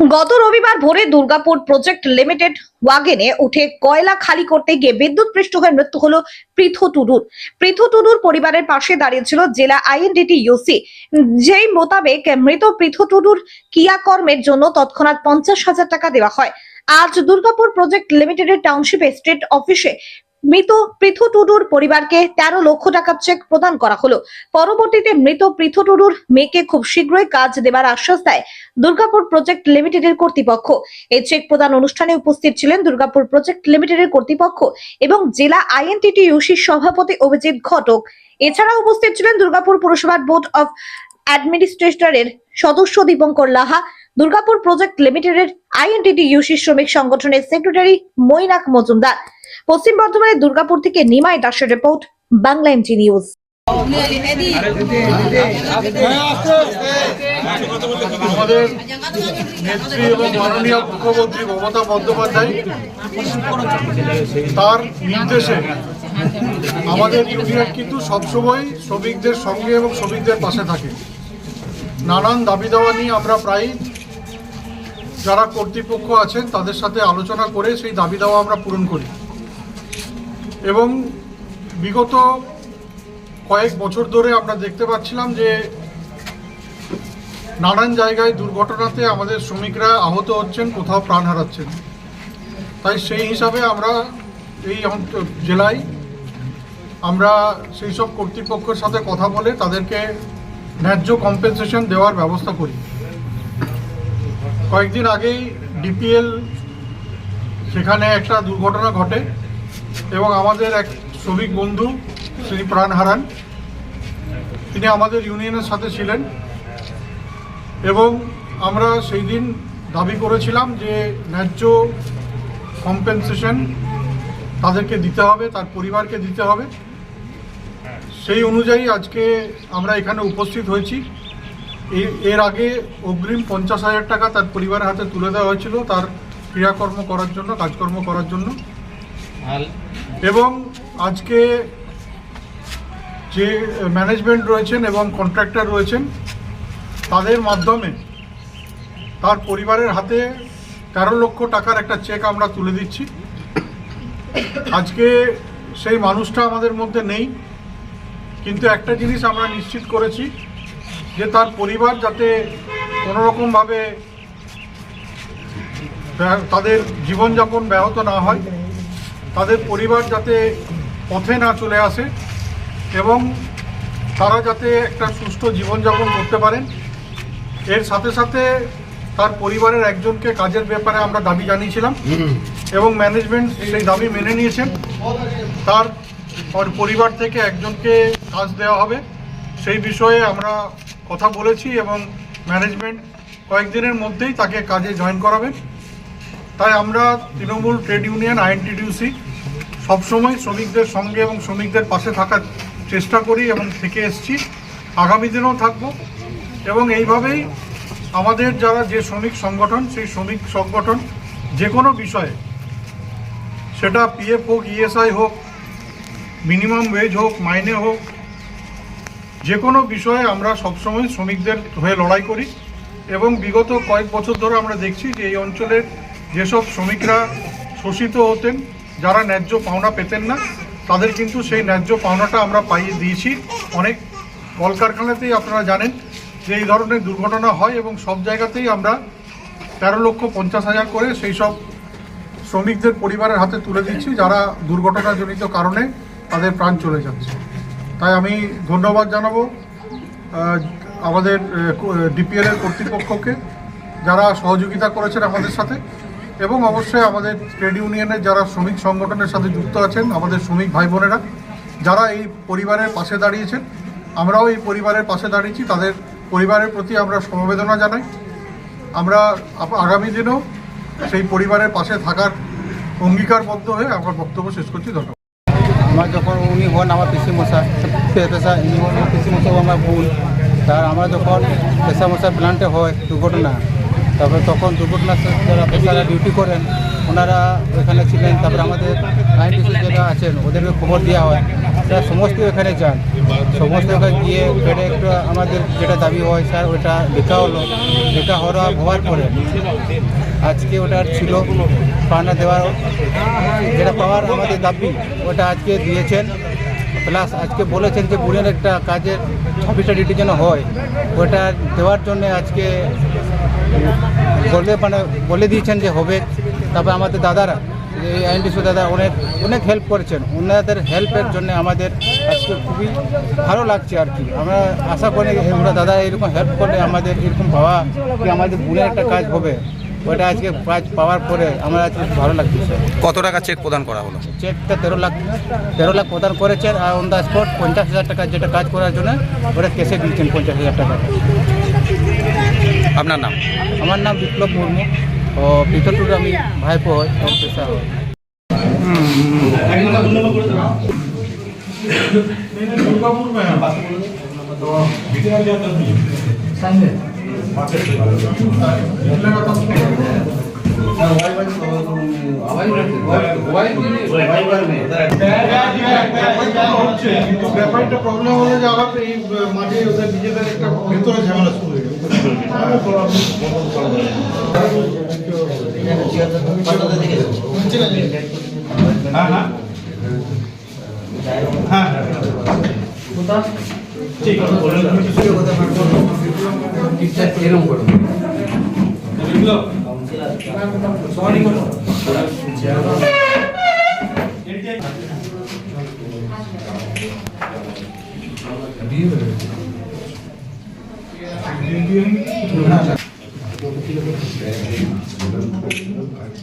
গত রবিবার ভোরে দুর্গাপুর প্রজেক্ট লিমিটেড ওয়াগেনে উঠে কয়লা খালি করতে গিয়ে বিদ্যুৎ পৃষ্ঠ হয়ে মৃত্যু হলো পৃথু টুডুর। পৃথু টুডুর পরিবারের পাশে দাঁড়িয়েছিল জেলা আইএনডিটি ইউসি। যেই মোতাবেক মৃত পৃথু টুডুর ক্রিয়াকর্মের জন্য তৎক্ষণাৎ পঞ্চাশ হাজার টাকা দেওয়া হয়। আজ দুর্গাপুর প্রজেক্ট লিমিটেডের টাউনশিপ স্টেট অফিসে মৃত পৃথু টুডুর পরিবারকে তেরো লক্ষ টাকা চেক প্রদান করা হলো। পরবর্তীতে মৃত পৃথু টুডুর মেয়েকে খুব শীঘ্রই কাজ দেবার আশ্বাস দেয় দুর্গাপুর প্রজেক্ট লিমিটেডের কর্তৃপক্ষ। এই চেক প্রদান অনুষ্ঠানে উপস্থিত ছিলেন দুর্গাপুর প্রজেক্ট লিমিটেডের কর্তৃপক্ষ এবং জেলা আইএনটিটি ইউসির সভাপতি অভিজিৎ ঘটক। এছাড়া উপস্থিত ছিলেন দুর্গাপুর পুরসভার বোর্ড অফ অ্যাডমিনিস্ট্রেটরের সদস্য দীপঙ্কর লাহা দুর্গাপুর প্রজেক্ট লিমিটেডের আইএনটিটি ইউসি শ্রমিক সংগঠনের সেক্রেটারি মৈনাক মজুমদার। পশ্চিম বর্ধমানের দুর্গাপুর থেকে নিমাই দাসের রিপোর্ট বাংলা এমজি নিউজ আমাদের নেত্রী এবং মাননীয় মুখ্যমন্ত্রী মমতা বন্দ্যোপাধ্যায় তার নির্দেশে আমাদের ইউনিয়ন কিন্তু সবসময় শ্রমিকদের সঙ্গে এবং শ্রমিকদের পাশে থাকে। নানান দাবি দাওয়া নিয়ে আমরা প্রায় যারা কর্তৃপক্ষ আছেন, তাদের সাথে আলোচনা করে সেই দাবি দাওয়া আমরা পূরণ করি। এবং বিগত কয়েক বছর ধরে আমরা দেখতে পাচ্ছিলাম যে, নানান জায়গায় দুর্ঘটনাতে আমাদের শ্রমিকরা আহত হচ্ছেন, কোথাও প্রাণ হারাচ্ছেন। তাই সেই হিসাবে আমরা এই জেলায় আমরা সেই সব কর্তৃপক্ষের সাথে কথা বলে তাদেরকে ন্যায্য কম্পেনসেশন দেওয়ার ব্যবস্থা করি। কয়েকদিন আগেই ডিপিএল সেখানে একটা দুর্ঘটনা ঘটে এবং আমাদের এক শ্রমিক বন্ধু, শ্রী প্রাণ হারান, তিনি আমাদের ইউনিয়নের সাথে ছিলেন এবং আমরা সেই দিন দাবি করেছিলাম যে ন্যায্য কম্পেনসেশন তাদেরকে দিতে হবে, তার পরিবারকে দিতে হবে। সেই অনুযায়ী আজকে আমরা এখানে উপস্থিত হয়েছি। এর আগে অগ্রিম পঞ্চাশ হাজার টাকা তার পরিবারের হাতে তুলে দেওয়া হয়েছিল তার ক্রিয়াকর্ম করার জন্য কাজকর্ম করার জন্য। এবং আজকে যে ম্যানেজমেন্ট রয়েছেন এবং কন্ট্রাক্টর রয়েছেন তাদের মাধ্যমে তার পরিবারের হাতে তেরো লক্ষ টাকার একটা চেক আমরা তুলে দিচ্ছি। আজকে সেই মানুষটা আমাদের মধ্যে নেই। কিন্তু একটা জিনিস আমরা নিশ্চিত করেছি যে তার পরিবার যাতে কোনো রকমভাবে তাদের জীবনযাপন ব্যাহত না হয়, তাদের পরিবার যাতে পথে না চলে আসে এবং তারা যাতে একটা সুস্থ জীবনযাপন করতে পারেন। এর সাথে সাথে তার পরিবারের একজনকে কাজের ব্যাপারে আমরা দাবি জানিয়েছিলাম এবং ম্যানেজমেন্ট সেই দাবি মেনে নিয়েছেন। তার পরিবার থেকে একজনকে কাজ দেওয়া হবে। সেই বিষয়ে আমরা কথা বলেছি এবং ম্যানেজমেন্ট কয়েকদিনের মধ্যেই তাকে কাজে জয়েন করাবেন। তাই আমরা তৃণমূল ট্রেড ইউনিয়ন আইএনটিডিউসি সবসময় শ্রমিকদের সঙ্গে এবং শ্রমিকদের পাশে থাকার চেষ্টা করি এবং থেকে এসছি। আগামী দিনেও থাকব এবং এইভাবেই আমাদের যারা যে শ্রমিক সংগঠন, সেই শ্রমিক সংগঠন যে কোনো বিষয়ে, সেটা পিএফ হোক ইএসআই হোক মিনিমাম ওয়েজ হোক, মাইনে হোক যে কোনো বিষয়ে আমরা সবসময় শ্রমিকদের হয়ে লড়াই করি এবং বিগত কয়েক বছর ধরে আমরা দেখছি যে এই অঞ্চলের যেসব শ্রমিকরা শোষিত হতেন, যারা ন্যায্য পাওনা পেতেন না, তাদের কিন্তু সেই ন্যায্য পাওনাটা আমরা পাইয়ে দিয়েছি। অনেক কলকারখানাতেই আপনারা জানেন যে এই ধরনের দুর্ঘটনা হয় এবং সব জায়গাতেই আমরা তেরো লক্ষ পঞ্চাশ হাজার করে সেই সব শ্রমিকদের পরিবারের হাতে তুলে দিচ্ছি, যারা দুর্ঘটনাজনিত কারণে তাদের প্রাণ চলে যাচ্ছে। তাই আমি ধন্যবাদ জানাব আমাদের ডিপিএল এর কর্তৃপক্ষকে যারা সহযোগিতা করেছেন আমাদের সাথে এবং অবশ্যই আমাদের ট্রেড ইউনিয়নের যারা শ্রমিক সংগঠনের সাথে যুক্ত আছেন, আমাদের শ্রমিক ভাই বোনেরা, যারা এই পরিবারের পাশে দাঁড়িয়েছেন, আমরাও এই পরিবারের পাশে দাঁড়িয়েছি, তাদের পরিবারের প্রতি আমরা সমবেদনা জানাই। আমরা আগামী দিনেও সেই পরিবারের পাশে থাকার অঙ্গীকারবদ্ধ হয়ে আমার বক্তব্য শেষ করছি। ধন্যবাদ। আমার যখন উনি হন আমার পিসি মশা পেশা ইনি হন আমার মশা তার আমরা যখন পেশা মশা প্ল্যান্টে হয়, দুর্ঘটনা, তারপরে তখন দুর্ঘটনা যারা পেশারা ডিউটি করেন, ওনারা ওখানে ছিলেন, তারপরে আমাদের আইনটিসি যারা আছেন, ওদেরকে খবর দেওয়া হয়। তারা সমস্ত এখানে যান। সমস্ত জায়গায় গিয়ে এটা একটু আমাদের যেটা দাবি হয়, স্যার, ওটা লেখা হলো। লেখা হওয়া হওয়ার পরে আজকে ওটা ছিল পাওনা দেওয়ার, যেটা পাওয়ার আমাদের দাবি, ওটা আজকে দিয়েছেন। প্লাস আজকে বলেছেন যে বুড়ের একটা কাজের ছাব্বিশটা ডিউটি যেন হয়, ওটা দেওয়ার জন্য আজকে বলবে মানে বলে দিয়েছেন যে হবে। তারপর আমাদের দাদারা এই আইনডিসি দাদা অনেক অনেক হেল্প করেছেন। ওনাদের হেল্পের জন্য আমাদের আজকে খুবই ভালো লাগছে আর কি। আমরা আশা করি ওরা দাদা এরকম হেল্প করলে আমাদের এরকম পাওয়া কি আমাদের বুড়ের একটা কাজ হবে। ওটা আজকে কাজ পাওয়ার পরে আমার আজকে খুব ভালো লাগছে কত টাকা চেক প্রদান করা হলো চেকটা তেরো লাখ তেরো লাখ প্রদান করেছেন আর অন দ্য স্পট পঞ্চাশ হাজার টাকা যেটা কাজ করার জন্য ওটা কেসে দিয়েছেন পঞ্চাশ হাজার টাকা আপনার নাম আমার নাম বিপ্লব মুর্মু ও পিতলটুর আমি ভাইপো হয় ওর পেশা হয় दुर्गापुर में है तो কিন্তু ব্যাপারটা প্রবলেম হলো যে আবার এই মাঠে ওদের নিজেদের একটা ভেতরে ঝামেলা শুরু হয়ে গেল। হ্যাঁ হ্যাঁ। হ্যাঁ ঠিক আছে পিকচার এরকম করুন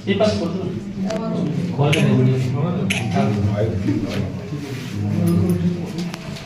এই